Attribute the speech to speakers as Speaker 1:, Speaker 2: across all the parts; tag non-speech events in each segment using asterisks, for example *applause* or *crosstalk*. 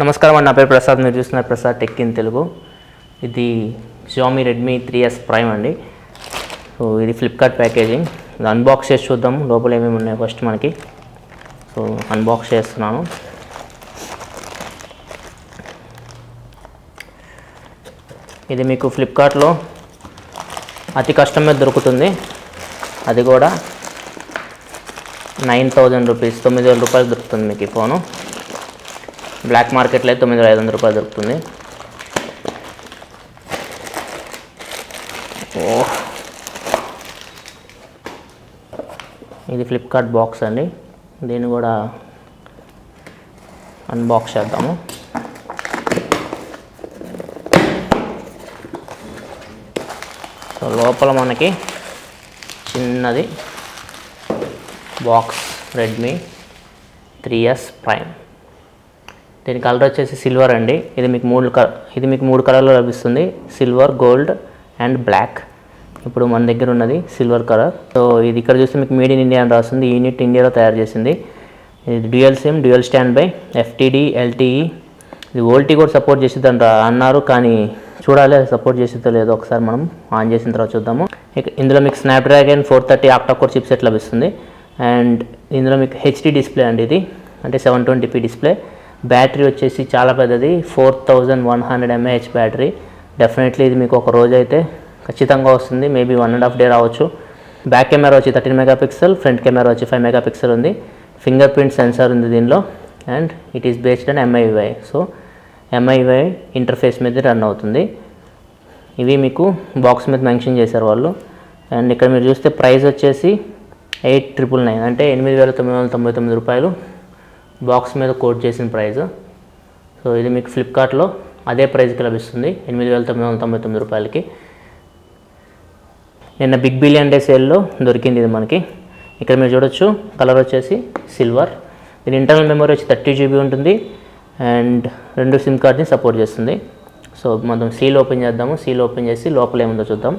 Speaker 1: నమస్కారం అండి. నా పేరు ప్రసాద్. మీరు చూస్తున్నారు ప్రసాద్ టెక్ ఇన్ తెలుగు. ఇది xiaomi Redmi three S prime అండి. సో ఇది ఫ్లిప్కార్ట్ ప్యాకేజింగ్ ఇది అన్బాక్స్ చేసి చూద్దాం. లోపల ఏమేమి ఉన్నాయి ఫస్ట్ మనకి. సో అన్బాక్స్ చేస్తున్నాను. ఇది మీకు ఫ్లిప్కార్ట్లో అతి కష్టం మీద దొరుకుతుంది. అది కూడా నైన్ థౌజండ్ రూపీస్ తొమ్మిది వేల రూపాయలు దొరుకుతుంది మీకు ఈ ఫోను. బ్లాక్ మార్కెట్లో అయితే తొమ్మిది వేల ఐదు వందల రూపాయలు దొరుకుతుంది. ఓ. ఇది ఫ్లిప్కార్ట్ బాక్స్ అండి. దీన్ని కూడా అన్బాక్స్ చేద్దాము. సో లోపల మనకి చిన్నది box Redmi three S prime దీని కలర్ వచ్చేసి సిల్వర్ అండి. ఇది మీకు మూడు కలర్ ఇది మీకు మూడు కలర్లో లభిస్తుంది. Silver gold and black. ఇప్పుడు మన దగ్గర ఉన్నది సిల్వర్ కలర్. సో ఇది ఇక్కడ చూస్తే మీకు మేడ్ ఇన్ ఇండియా అని రాస్తుంది. యూనిట్ ఇండియాలో తయారు చేసింది. ఇది dual SIM dual stand by FDD LTE. ఇది ఓల్టీ కూడా సపోర్ట్ చేసిద్ది అంట అన్నారు కానీ చూడాలి అది సపోర్ట్ చేసిద్దో లేదో ఒకసారి మనం ఆన్ చేసిన తర్వాత చూద్దాము. ఇందులో మీకు Snapdragon four thirty octacore chipset లభిస్తుంది. అండ్ ఇందులో మీకు హెచ్డి డిస్ప్లే అండి ఇది. అంటే సెవెన్ ట్వంటీపీ డిస్ప్లే. బ్యాటరీ వచ్చేసి చాలా పెద్దది four thousand one hundred mAh battery. Definitely ఇది మీకు ఒక రోజు అయితే ఖచ్చితంగా వస్తుంది maybe one and half day రావచ్చు. బ్యాక్ కెమెరా వచ్చి thirteen mega pixel front camera వచ్చి ఫైవ్ మెగా పిక్సెల్ ఉంది ఫింగర్ ప్రింట్ సెన్సార్ ఉంది దీనిలో and it is based and MIUI so MIUI interface మీద రన్ అవుతుంది. ఇవి మీకు బాక్స్ మీద మెన్షన్ చేశారు వాళ్ళు. అండ్ ఇక్కడ మీరు చూస్తే ప్రైస్ వచ్చేసి ఎయిట్ ట్రిపుల్ నైన్ అంటే ఎనిమిది వేల తొమ్మిది వందల తొంభై తొమ్మిది రూపాయలు. బాక్స్ మీద కోట్ చేసిన ప్రైస్ సో ఇది మీకు ఫ్లిప్కార్ట్లో అదే ప్రైస్కి లభిస్తుంది. ఎనిమిది వేల తొమ్మిది వందల తొంభై తొమ్మిది రూపాయలకి. నిన్న బిగ్ బిలియన్ డే సేల్లో దొరికింది ఇది మనకి. ఇక్కడ మీరు చూడొచ్చు కలర్ వచ్చేసి సిల్వర్. దీని ఇంటర్నల్ మెమరీ వచ్చి థర్టీ జీబీ ఉంటుంది. అండ్ రెండు సిమ్ కార్డ్ని సపోర్ట్ చేస్తుంది. సో మనం సీల్ ఓపెన్ చేద్దాము. సీల్ ఓపెన్ చేసి లోపల ఏముందో చూద్దాం.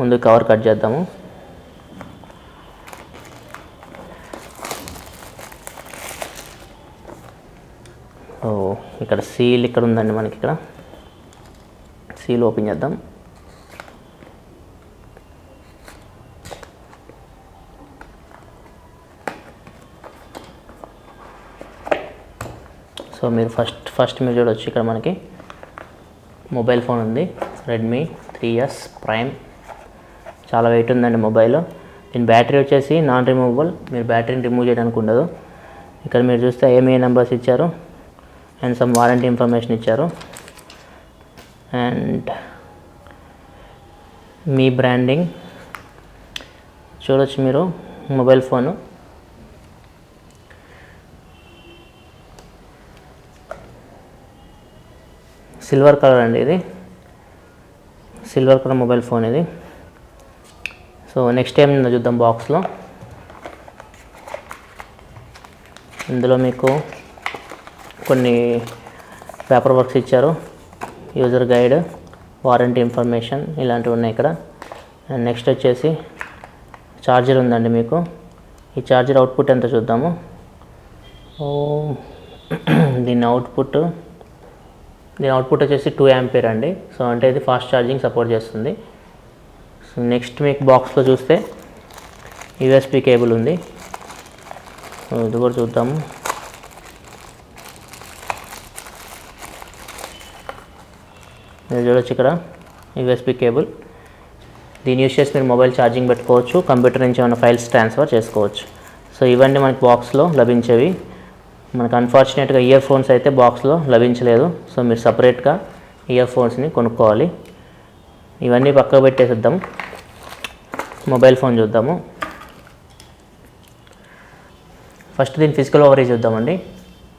Speaker 1: ముందు కవర్ కట్ చేద్దాము. ఓ ఇక్కడ సీల్ ఇక్కడ ఉందండి మనకి ఇక్కడ. సీల్ ఓపెన్ చేద్దాం. సో మీరు ఫస్ట్ ఫస్ట్ మీరు చూడొచ్చు ఇక్కడ మనకి. మొబైల్ ఫోన్ ఉంది. రెడ్మీ త్రీ ఎస్ ప్రైమ్ చాలా వెయిట్ ఉందండి మొబైల్ దీని బ్యాటరీ వచ్చేసి నాన్ రిమూవబుల్ మీరు బ్యాటరీని రిమూవ్ చేయడానికి ఉండదు. ఇక్కడ మీరు చూస్తే ఏమీ నెంబర్స్ ఇచ్చారు. అండ్ సమ్ వారంటీ ఇన్ఫర్మేషన్ ఇచ్చారు. అండ్ మీ బ్రాండింగ్ చూడొచ్చు మీరు మొబైల్ ఫోను. సిల్వర్ కలర్ అండి ఇది. సిల్వర్ కలర్ మొబైల్ ఫోన్ ఇది. సో నెక్స్ట్ టైం చూద్దాం బాక్స్లో. ఇందులో మీకు కొన్ని పేపర్ వర్క్స్ ఇచ్చారు. యూజర్ గైడ్ వారంటీ ఇన్ఫర్మేషన్ ఇలాంటివి ఉన్నాయి ఇక్కడ. నెక్స్ట్ వచ్చేసి ఛార్జర్ ఉందండి మీకు. ఈ ఛార్జర్ అవుట్పుట్ ఎంత చూద్దాము? *clears throat* దీని అవుట్పుట్ దీని అవుట్పుట్ వచ్చేసి టూ యాంపేర్ అండి. సో అంటే ఇది ఫాస్ట్ ఛార్జింగ్ సపోర్ట్ చేస్తుంది. సో నెక్స్ట్ మీకు బాక్స్లో చూస్తే యూఎస్పి కేబుల్ ఉంది. ఇది కూడా చూద్దాము. మీరు చూడొచ్చు ఇక్కడ. యూఎస్పి కేబుల్ దీని యూస్ చేసి మీరు మొబైల్ ఛార్జింగ్ పెట్టుకోవచ్చు. కంప్యూటర్ నుంచి ఏమైనా ఫైల్స్ ట్రాన్స్ఫర్ చేసుకోవచ్చు. సో ఇవన్నీ మనకి బాక్స్లో లభించేవి. మనకు అన్ఫార్చునేట్గా ఇయర్ ఫోన్స్ అయితే బాక్స్లో లభించలేదు. సో మీరు సపరేట్గా ఇయర్ ఫోన్స్ని కొనుక్కోవాలి. ఇవన్నీ పక్కకు పెట్టేసిద్దాం. మొబైల్ ఫోన్ చూద్దాము. ఫస్ట్ దీని ఫిజికల్ ఓవరేజ్ చూద్దామండి.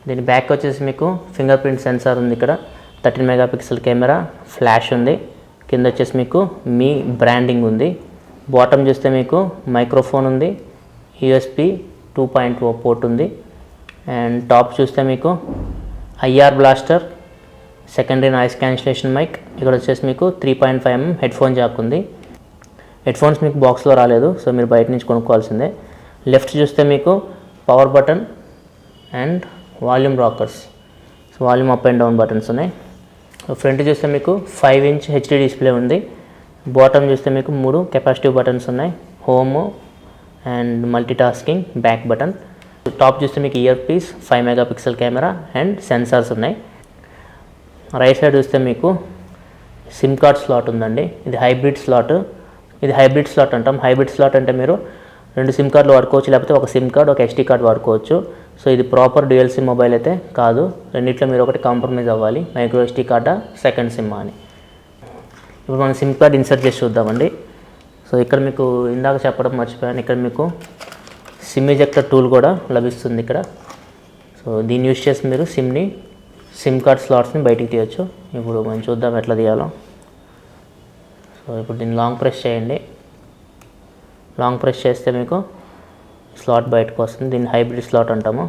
Speaker 1: దీని బ్యాక్ వచ్చేసి మీకు ఫింగర్ ప్రింట్ సెన్సార్ ఉంది ఇక్కడ. Thirteen mega pixel camera flash ఉంది. కింద వచ్చేసి మీకు మీ బ్రాండింగ్ ఉంది. బాటమ్ చూస్తే మీకు మైక్రోఫోన్ ఉంది. USB two point O port ఉంది. అండ్ టాప్ చూస్తే మీకు IR blaster secondary noise cancellation mic. ఇక్కడ వచ్చేసి మీకు three point five mm headphone jack ఉంది. హెడ్ఫోన్స్ మీకు బాక్స్లో రాలేదు సో మీరు బయట నుంచి కొనుక్కోవాల్సిందే. లెఫ్ట్ చూస్తే మీకు power button and volume rockers. So volume up and down buttons ఉన్నాయి. ఫ్రంట్ చూస్తే మీకు ఫైవ్ ఇంచ్ హెచ్డి డిస్ప్లే ఉంది. బాటమ్ చూస్తే మీకు మూడు కెపాసిటివ్ బటన్స్ ఉన్నాయి. Home and multi tasking back button top చూస్తే మీకు ear piece five mega pixel camera and sensors ఉన్నాయి. రైట్ సైడ్ చూస్తే మీకు సిమ్ కార్డ్ స్లాట్ ఉందండి. ఇది హైబ్రిడ్ స్లాట్ ఇది హైబ్రిడ్ స్లాట్ అంటాం. హైబ్రిడ్ స్లాట్ అంటే మీరు రెండు సిమ్ కార్డులు వాడుకోవచ్చు లేకపోతే ఒక సిమ్ కార్డ్ ఒక ఎస్టీ కార్డ్ వాడుకోవచ్చు. సో ఇది ప్రాపర్ డ్యూయల్ సిమ్ మొబైల్ అయితే కాదు. రెండిట్లో మీరు ఒకటి కాంప్రమైజ్ అవ్వాలి. మైక్రో ఎస్టీ కార్డా సెకండ్ సిమ్ అని. ఇప్పుడు మనం సిమ్ కార్డ్ ఇన్సర్ట్ చేసి చూద్దామండి. సో ఇక్కడ మీకు ఇందాక చెప్పడం మర్చిపోయాను. ఇక్కడ మీకు సిమ్ ఎజెక్టర్ టూల్ కూడా లభిస్తుంది ఇక్కడ. సో దీన్ని యూజ్ చేసి మీరు సిమ్ని సిమ్ కార్డ్ స్లాట్స్ని బయటికి తీయొచ్చు. ఇప్పుడు మనం చూద్దాం ఎట్లా తీయాలో. సో ఇప్పుడు దీన్ని లాంగ్ ప్రెస్ చేయండి. లాంగ్ ప్రెస్ చేస్తే మీకు స్లాట్ బయటకు వస్తుంది. దీన్ని హైబ్రిడ్ స్లాట్ అంటాము.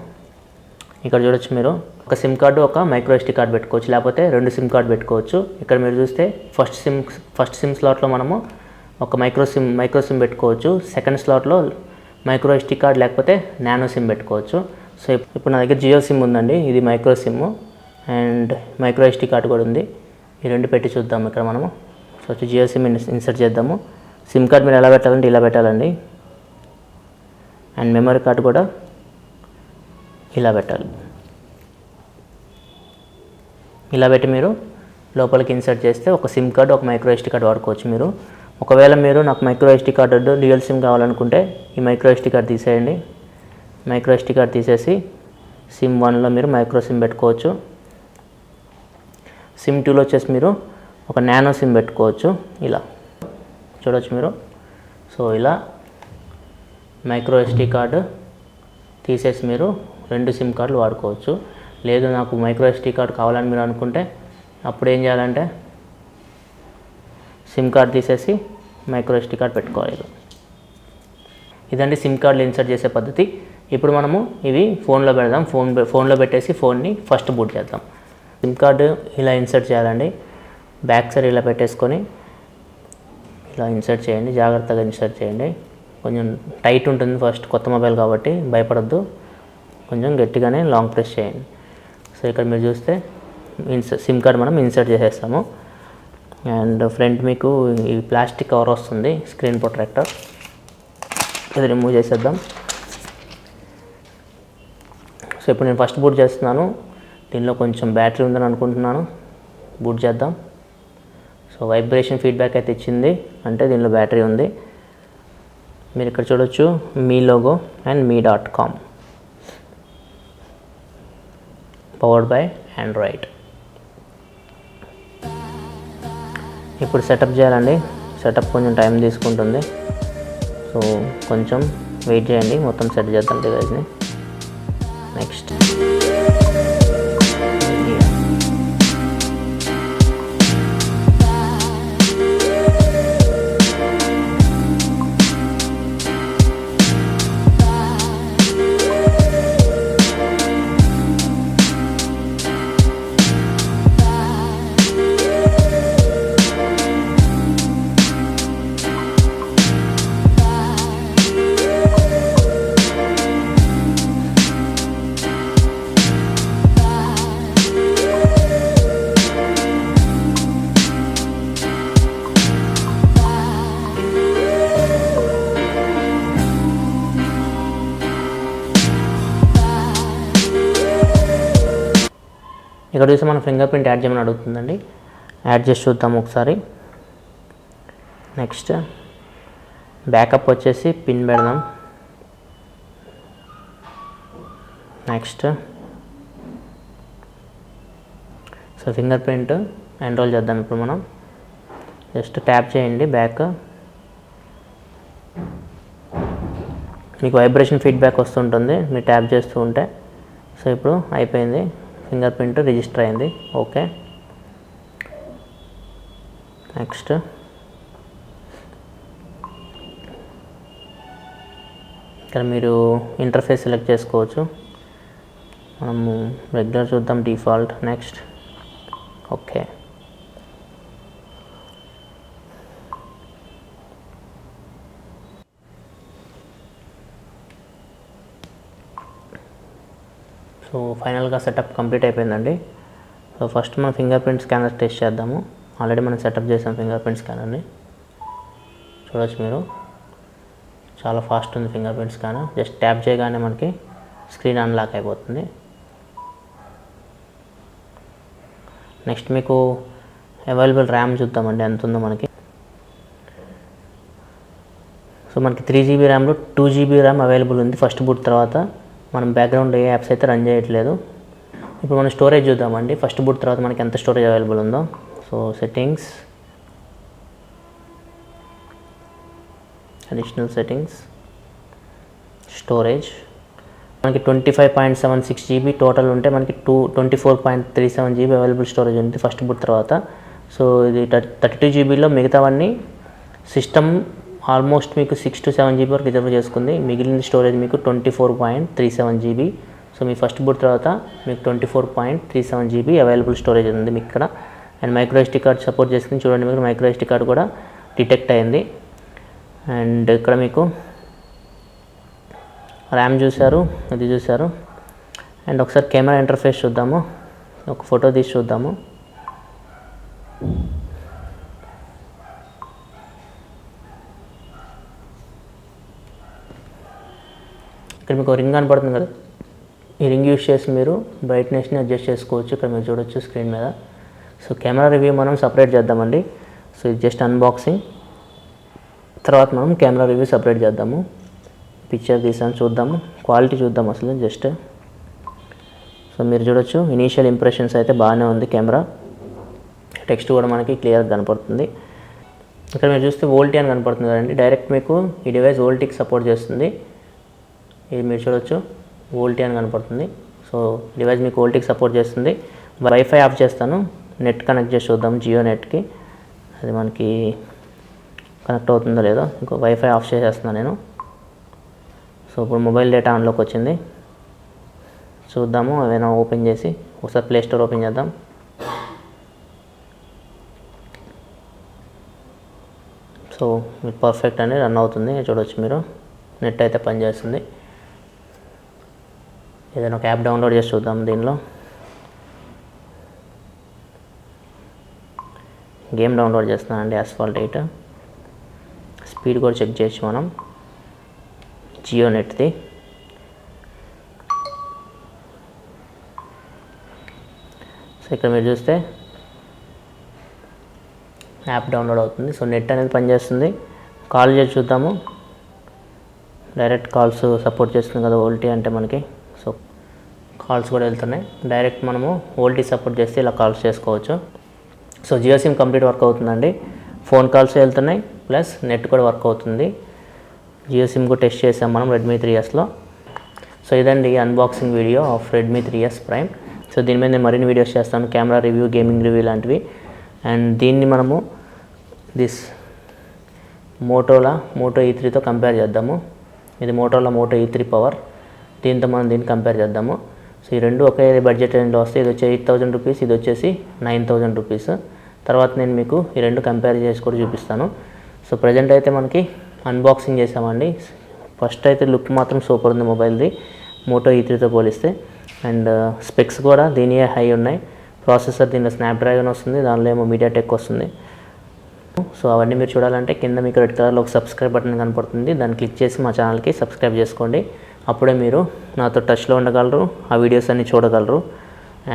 Speaker 1: ఇక్కడ చూడొచ్చు మీరు. ఒక సిమ్ కార్డు ఒక మైక్రో ఎస్టీ కార్డు పెట్టుకోవచ్చు. లేకపోతే రెండు సిమ్ కార్డ్ పెట్టుకోవచ్చు. ఇక్కడ మీరు చూస్తే ఫస్ట్ సిమ్ ఫస్ట్ సిమ్ స్లాట్లో మనము ఒక మైక్రో సిమ్ మైక్రో సిమ్ పెట్టుకోవచ్చు. సెకండ్ స్లాట్లో మైక్రో ఎస్టీ కార్డ్ లేకపోతే నానో సిమ్ పెట్టుకోవచ్చు. సో ఇప్పుడు నా దగ్గర జియో సిమ్ ఉందండి. ఇది micro SIM and micro SD card కూడా ఉంది. ఈ రెండు పెట్టి చూద్దాం ఇక్కడ మనము. సో వచ్చి జియో సిమ్ ఇన్సర్ట్ చేద్దాము. సిమ్ కార్డ్ మీరు ఎలా పెట్టాలంటే ఇలా పెట్టాలండి. అండ్ మెమరీ కార్డ్ కూడా ఇలా పెట్టాలి. ఇలా పెట్టి మీరు లోపలికి ఇన్సర్ట్ చేస్తే ఒక సిమ్ కార్డ్ ఒక మైక్రో ఎస్టీ కార్డ్ వాడుకోవచ్చు మీరు. ఒకవేళ మీరు నాకు micro SD card dual SIM కావాలనుకుంటే ఈ మైక్రో ఎస్టీ కార్డ్ తీసేయండి. మైక్రో ఎస్టీ కార్డ్ తీసేసి సిమ్ వన్లో మీరు మైక్రో సిమ్ పెట్టుకోవచ్చు. సిమ్ టూలో వచ్చేసి మీరు ఒక నానో సిమ్ పెట్టుకోవచ్చు. ఇలా. చూడొచ్చు మీరు. సో ఇలా మైక్రో ఎస్డి కార్డు తీసేసి మీరు రెండు సిమ్ కార్డులు వాడుకోవచ్చు. లేదు నాకు మైక్రో ఎస్డి కార్డు కావాలని మీరు అనుకుంటే అప్పుడు ఏం చేయాలంటే సిమ్ కార్డ్ తీసేసి మైక్రో ఎస్టీ కార్డ్ పెట్టుకోవాలి. ఇదండి సిమ్ కార్డులు ఇన్సర్ట్ చేసే పద్ధతి. ఇప్పుడు మనము ఇవి ఫోన్లో పెడదాం. ఫోన్ ఫోన్లో పెట్టేసి ఫోన్ని ఫస్ట్ బూట్ చేద్దాం. సిమ్ కార్డు ఇలా ఇన్సర్ట్ చేయాలండి. బ్యాక్ సైడ్ ఇలా పెట్టేసుకొని ఇలా ఇన్సర్ట్ చేయండి జాగ్రత్తగా ఇన్సర్ట్ చేయండి. కొంచెం టైట్ ఉంటుంది ఫస్ట్ కొత్త మొబైల్ కాబట్టి భయపడద్దు. కొంచెం గట్టిగానే లాంగ్ ప్రెస్ చేయండి. సో ఇక్కడ మీరు చూస్తే ఇన్స సిమ్ కార్డ్ మనం ఇన్సర్ట్ చేసేస్తాము. అండ్ ఫ్రంట్ మీకు ఈ ప్లాస్టిక్ కవర్ వస్తుంది స్క్రీన్ ప్రొట్రాక్టర్ ఇది రిమూవ్ చేసేద్దాం. సో ఇప్పుడు నేను ఫస్ట్ బూట్ చేస్తున్నాను. దీనిలో కొంచెం బ్యాటరీ ఉందని అనుకుంటున్నాను. బూట్ చేద్దాం. వైబ్రేషన్ ఫీడ్బ్యాక్ అయితే ఇచ్చింది. అంటే దీనిలో బ్యాటరీ ఉంది. మీరు ఇక్కడ చూడొచ్చు Mi logo and Mi dot com powered by Android ఇప్పుడు సెటప్ చేయాలండి. సెటప్ కొంచెం టైం తీసుకుంటుంది. సో కొంచెం వెయిట్ చేయండి. మొత్తం సెట్ చేద్దాం డివైస్ని నెక్స్ట్ ఇక్కడ చూస్తే మనం ఫింగర్ ప్రింట్ యాడ్ చేయమని అడుగుతుందండి. యాడ్ చేసి చూద్దాం ఒకసారి. నెక్స్ట్ బ్యాకప్ వచ్చేసి పిన్ పెడదాం. Next so finger print enroll చేద్దాం ఇప్పుడు మనం. జస్ట్ ట్యాప్ చేయండి బ్యాక్ మీకు వైబ్రేషన్ ఫీడ్బ్యాక్ వస్తుంటుంది. మీరు ట్యాప్ చేస్తూ ఉంటే. సో ఇప్పుడు అయిపోయింది. ఫింగర్ ప్రింట్ రిజిస్టర్ అయింది. ఓకే. నెక్స్ట్. ఇక్కడ మీరు ఇంటర్ఫేస్ సెలెక్ట్ చేసుకోవచ్చు. మనము రెగ్యులర్ చూద్దాం డిఫాల్ట్. నెక్స్ట్. ఓకే. సో ఫైనల్గా సెటప్ కంప్లీట్ అయిపోయిందండి. సో ఫస్ట్ మనం ఫింగర్ ప్రింట్ స్కానర్ టెస్ట్ చేద్దాము. ఆల్రెడీ మనం సెటప్ చేసాం ఫింగర్ ప్రింట్ స్కానర్ని. చూడవచ్చు మీరు. చాలా ఫాస్ట్ ఉంది finger print scanner. Just tap చేయగానే మనకి స్క్రీన్ అన్లాక్ అయిపోతుంది. నెక్స్ట్ మీకు అవైలబుల్ ర్యామ్ చూద్దామండి. ఎంత ఉందో మనకి. సో మనకి త్రీ జీబీ ర్యామ్లో టూ జీబీ ర్యామ్ అవైలబుల్ ఉంది. ఫస్ట్ బూట్ తర్వాత మనం బ్యాక్గ్రౌండ్ ఏ యాప్స్ అయితే రన్ చేయట్లేదు. ఇప్పుడు మనం స్టోరేజ్ చూద్దామండి. ఫస్ట్ బూట్ తర్వాత మనకి ఎంత స్టోరేజ్ అవైలబుల్ ఉందో. So settings additional settings storage మనకి twenty five point seven six GB total ఉంటే మనకి two twenty four point three seven GB available storage ఉంది ఫస్ట్ బుట్ తర్వాత. సో ఇది థర్టీ టూ జీబీలో మిగతావన్నీ సిస్టమ్ ఆల్మోస్ట్ మీకు సిక్స్ టు సెవెన్ జీబీ వరకు రిజర్వ్ చేసుకుంది. మిగిలిన స్టోరేజ్ మీకు twenty four point three seven GB so మీ ఫస్ట్ బుట్ తర్వాత మీకు twenty four point three seven GB available storage ఉంది మీకు ఇక్కడ and micro SD card support చేస్తుంది చూడండి మీకు మైక్రో ఎస్టీ కార్డ్ కూడా డిటెక్ట్ అయింది. అండ్ ఇక్కడ మీకు ర్యామ్ చూశారు ఇది చూశారు. అండ్ ఒకసారి కెమెరా ఇంటర్ఫేస్ చూద్దాము. ఒక ఫోటో తీసి చూద్దాము. ఇక్కడ మీకు రింగ్ కనపడుతుంది కదా. ఈ రింగ్ యూస్ చేసి మీరు బ్రైట్నెస్ని అడ్జస్ట్ చేసుకోవచ్చు. ఇక్కడ మీరు చూడొచ్చు స్క్రీన్ మీద. సో కెమెరా రివ్యూ మనం సపరేట్ చేద్దామండి. సో ఇది జస్ట్ అన్బాక్సింగ్ తర్వాత మనం కెమెరా రివ్యూ సపరేట్ చేద్దాము. పిక్చర్ తీసాను చూద్దాము క్వాలిటీ చూద్దాం అసలు జస్ట్ సో మీరు చూడొచ్చు ఇనీషియల్ ఇంప్రెషన్స్ అయితే బాగానే ఉంది కెమెరా టెక్స్ట్ కూడా మనకి క్లియర్గా కనపడుతుంది. ఇక్కడ మీరు చూస్తే ఓల్టీ అని కనపడుతుంది కదండి. డైరెక్ట్ మీకు ఈ డివైస్ ఓల్టీకి సపోర్ట్ చేస్తుంది. ఇది మీరు చూడొచ్చు ఓల్టీ అని కనపడుతుంది. సో డివైస్ మీకు వోల్టీకి సపోర్ట్ చేస్తుంది. వైఫై ఆఫ్ చేస్తాను. నెట్ కనెక్ట్ చేసి చూద్దాం జియో నెట్కి. అది మనకి కనెక్ట్ అవుతుందో లేదో ఇంకో వైఫై ఆఫ్ చేసేస్తున్నాను నేను. సో ఇప్పుడు మొబైల్ డేటా ఆన్లోకి వచ్చింది. చూద్దాము ఏమైనా ఓపెన్ చేసి ఒకసారి ప్లే స్టోర్ ఓపెన్ చేద్దాం. సో పర్ఫెక్ట్ అని రన్ అవుతుంది. చూడవచ్చు మీరు. నెట్ అయితే పనిచేస్తుంది. ఏదైనా ఒక యాప్ డౌన్లోడ్ చేసి చూద్దాం దీనిలో. గేమ్ డౌన్లోడ్ చేస్తున్నానండి అస్ఫాల్ట్ ఎయిట్ స్పీడ్ కూడా చెక్ చేయొచ్చు మనం. జియో నెట్ది. సో ఇక్కడ మీరు చూస్తే యాప్ డౌన్లోడ్ అవుతుంది. సో నెట్ అనేది పనిచేస్తుంది. కాల్ చేసి చూద్దాము. డైరెక్ట్ కాల్స్ సపోర్ట్ చేస్తుంది కదా ఓల్టీ అంటే మనకి. కాల్స్ కూడా వెళ్తున్నాయి. డైరెక్ట్ మనము ఓల్టీ సపోర్ట్ చేస్తే ఇలా కాల్స్ చేసుకోవచ్చు. So Jio SIM complete work అవుతుందండి. ఫోన్ కాల్స్ వెళ్తున్నాయి. ప్లస్ నెట్ కూడా వర్క్ అవుతుంది. జియో సిమ్ కూడా టెస్ట్ చేసాం మనం రెడ్మీ త్రీ ఎస్లో సో ఇదండి unboxing video of Redmi three S prime so దీని మీద నేను మరిన్ని వీడియోస్ చేస్తాను. కెమెరా రివ్యూ గేమింగ్ రివ్యూ లాంటివి. అండ్ దీన్ని మనము దిస్ మోటోలా మోటో ఈ త్రీతో కంపేర్ చేద్దాము. ఇది మోటోలా మోటో ఈ త్రీ పవర్ దీంతో మనం దీన్ని కంపేర్ చేద్దాము. సో ఈ రెండు ఒకే బడ్జెట్ రేంజ్లో వస్తాయి ఇది వచ్చి ఎయిట్ థౌజండ్ రూపీస్ ఇది వచ్చేసి నైన్ థౌజండ్ రూపీస్ తర్వాత నేను మీకు ఈ రెండు కంపేర్ చేసి కూడా చూపిస్తాను. సో ప్రజెంట్ అయితే మనకి అన్బాక్సింగ్ చేసామండి. ఫస్ట్ అయితే లుక్ మాత్రం సూపర్ ఉంది మొబైల్ది మోటో ఈ త్రీతో పోలిస్తే. అండ్ స్పెక్స్ uh, కూడా దీనియే హై ఉన్నాయి. ప్రాసెసర్ దీనిలో స్నాప్డ్రాగన్ వస్తుంది దానిలో ఏమో మీడియాటెక్ వస్తుంది. సో అవన్నీ మీరు చూడాలంటే కింద మీకు రెడ్ కలర్లో ఒక సబ్స్క్రైబ్ బటన్ కనపడుతుంది. దాన్ని క్లిక్ చేసి మా ఛానల్కి సబ్స్క్రైబ్ చేసుకోండి. అప్పుడే మీరు నాతో టచ్లో ఉండగలరు ఆ వీడియోస్ అన్నీ చూడగలరు.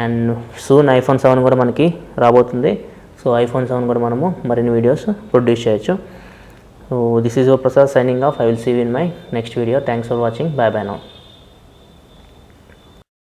Speaker 1: అండ్ సూన్ ఐఫోన్ సెవెన్ కూడా మనకి రాబోతుంది. సో ఐఫోన్ సెవెన్ కూడా మనము మరిన్ని వీడియోస్ ప్రొడ్యూస్ చేయొచ్చు. So this is oh Prasad signing off I will see in my next video thanks for watching bye bye now